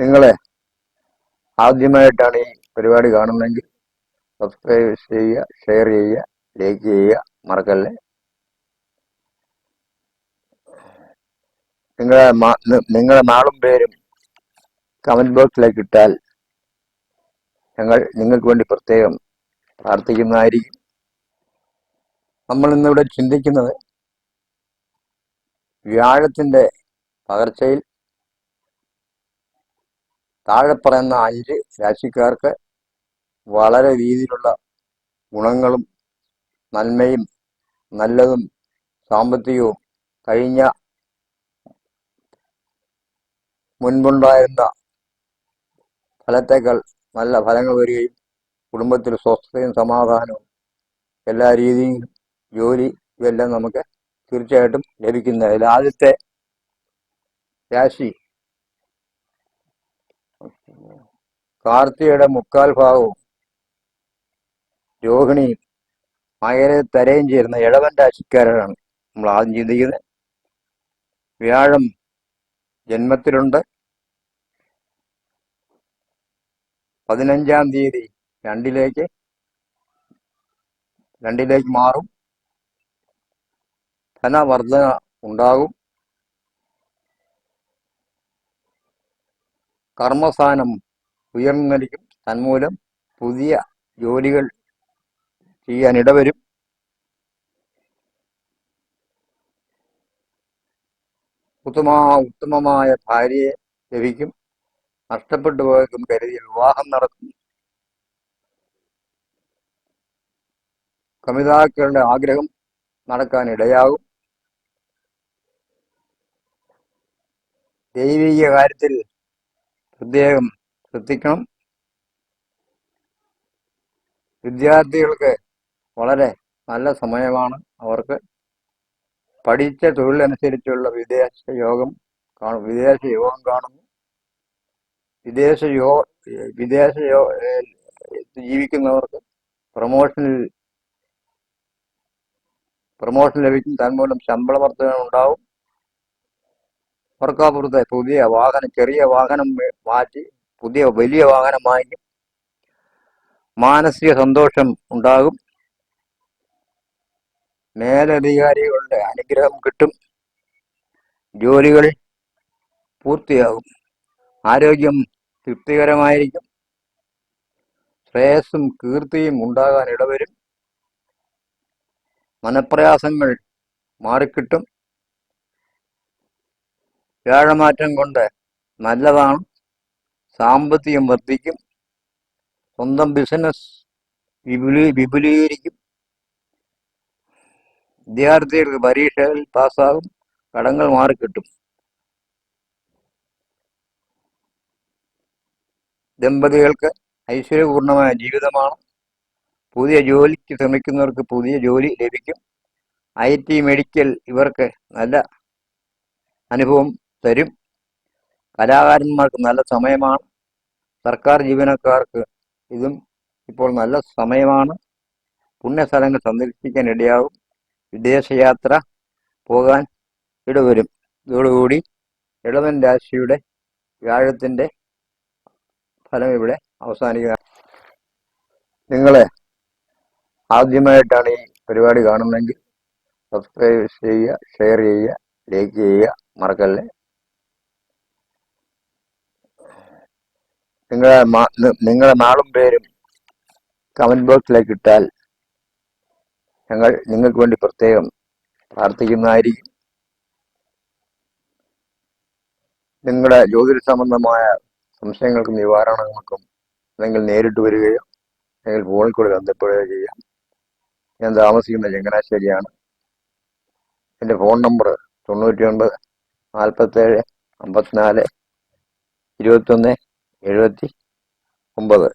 നിങ്ങളെ ആദ്യമായിട്ടാണ് ഈ പരിപാടി കാണുന്നതെങ്കിൽ സബ്സ്ക്രൈബ് ചെയ്യുക ഷെയർ ചെയ്യുക ലൈക്ക് ചെയ്യുക. മറക്കല്ലേ? നിങ്ങളെ നിങ്ങളെ നാളും പേരും കമന്റ് ബോക്സിലേക്ക് ഇട്ടാൽ ഞങ്ങൾ നിങ്ങൾക്ക് വേണ്ടി പ്രത്യേകം പ്രാർത്ഥിക്കുന്നതായിരിക്കും. നമ്മൾ ഇന്നിവിടെ ചിന്തിക്കുന്നത് വ്യാഴത്തിന്റെ പകർച്ചയിൽ താഴെ പറയുന്ന അഞ്ച് രാശിക്കാർക്ക് വളരെ രീതിയിലുള്ള ഗുണങ്ങളും നന്മയും നല്ലതും സാമ്പത്തികവും കഴിഞ്ഞ മുൻപുണ്ടായിരുന്ന ഫലത്തേക്കാൾ നല്ല ഫലങ്ങൾ വരികയും കുടുംബത്തിൽ സ്വസ്ഥതയും സമാധാനവും എല്ലാ രീതിയിലും ജോലി ഇതെല്ലാം നമുക്ക് തീർച്ചയായിട്ടും ലഭിക്കുന്നതിൽ ആദ്യത്തെ രാശി കാർത്തികയുടെ മുക്കാൽ ഭാഗവും രോഹിണിയും മകരെ തരയും ചേരുന്ന ഇളവൻ രാശിക്കാരാണ് നമ്മൾ ആദ്യം ചിന്തിക്കുന്നത്. വ്യാഴം ജന്മത്തിലുണ്ട്. പതിനഞ്ചാം തീയതി രണ്ടിലേക്ക് രണ്ടിലേക്ക് മാറും. ധനവർദ്ധന ഉണ്ടാകും. കർമ്മസ്ഥാനം ഉയർന്നിരിക്കും തന്മൂലം പുതിയ ജോലികൾ ചെയ്യാൻ ഇടവരും. ഉത്തമ ഉത്തമമായ ഭാര്യയെ ലഭിക്കും. നഷ്ടപ്പെട്ടു പോയതും കരുതി വിവാഹം നടക്കും. കമിതാക്കളുടെ ആഗ്രഹം നടക്കാൻ ഇടയാകും. ദൈവിക കാര്യത്തിൽ പ്രത്യേകം ശ്രദ്ധിക്കണം. വിദ്യാർത്ഥികൾക്ക് വളരെ നല്ല സമയമാണ് അവർക്ക്. പഠിച്ച തൊഴിലനുസരിച്ചുള്ള വിദേശ യോഗം കാണും വിദേശ യോഗം കാണുന്നു. വിദേശ യോ വിദേശ യോ ജീവിക്കുന്നവർക്ക് പ്രൊമോഷനിൽ പ്രൊമോഷൻ ലഭിക്കും. തന്മൂലം ശമ്പള വർധന ഉണ്ടാവും അവർക്കപ്പുറത്തെ പുതിയ വാഹനം ചെറിയ വാഹനം മാറ്റി പുതിയ വലിയ വാഹനം വാങ്ങിക്കും. മാനസിക സന്തോഷം ഉണ്ടാകും. മേലധികാരികളുടെ അനുഗ്രഹം കിട്ടും. ജോലികൾ പൂർത്തിയാകും. ആരോഗ്യം തൃപ്തികരമായിരിക്കും. ശ്രേയസ്സും കീർത്തിയും ഉണ്ടാകാൻ ഇടവരും. മനപ്രയാസങ്ങൾ മാറിക്കിട്ടും. വ്യാഴമാറ്റം കൊണ്ട് നല്ലതാണ്. സാമ്പത്തികം വർദ്ധിക്കും. സ്വന്തം ബിസിനസ് വിപുലീ വിപുലീകരിക്കും. വിദ്യാർത്ഥികൾക്ക് പരീക്ഷകൾ പാസ്സാകും. കടങ്ങൾ മാറിക്കിട്ടും. ദമ്പതികൾക്ക് ഐശ്വര്യപൂർണമായ ജീവിതമാണ്. പുതിയ ജോലിക്ക് ശ്രമിക്കുന്നവർക്ക് പുതിയ ജോലി ലഭിക്കും. ഐ ടി മെഡിക്കൽ ഇവർക്ക് നല്ല അനുഭവം തരും. കലാകാരന്മാർക്ക് നല്ല സമയമാണ്. സർക്കാർ ജീവനക്കാർക്ക് ഇതും ഇപ്പോൾ നല്ല സമയമാണ്. പുണ്യസ്ഥലങ്ങൾ സന്ദർശിക്കാൻ ഇടയാകും. വിദേശയാത്ര പോകാൻ ഇടവരും. ഇതോടുകൂടി ഇളവൻ രാശിയുടെ വ്യാഴത്തിന്റെ ഫലം ഇവിടെ അവസാനിക്കുക. നിങ്ങളെ ആദ്യമായിട്ടാണ് ഈ പരിപാടി കാണുന്നതെങ്കിൽ സബ്സ്ക്രൈബ് ചെയ്യുക ഷെയർ ചെയ്യുക ലൈക്ക് ചെയ്യുക. മറക്കല്ലേ? നിങ്ങളെ മാ- നി- നിങ്ങളെ നാളും പേരും കമന്റ് ബോക്സിലേക്ക് ഇട്ടാൽ ഞങ്ങൾ നിങ്ങൾക്ക് വേണ്ടി പ്രത്യേകം പ്രാർത്ഥിക്കുന്നതായിരിക്കും. നിങ്ങളുടെ ജ്യോതിഷ സംബന്ധമായ സംശയങ്ങൾക്കും നിവാരണങ്ങൾക്കും നിങ്ങൾ നേരിട്ട് വരികയോ അല്ലെങ്കിൽ ഫോണിൽ കൂടെ ബന്ധപ്പെടുകയോ ചെയ്യാം. ഞാൻ താമസിക്കുന്ന ചങ്ങനാശ്ശേരിയാണ്. എന്റെ ഫോൺ നമ്പർ തൊണ്ണൂറ്റി ഒൻപത് നാൽപ്പത്തേഴ് അമ്പത്തിനാല് ഇരുപത്തൊന്ന് എഴുപത്തി ഒമ്പത്.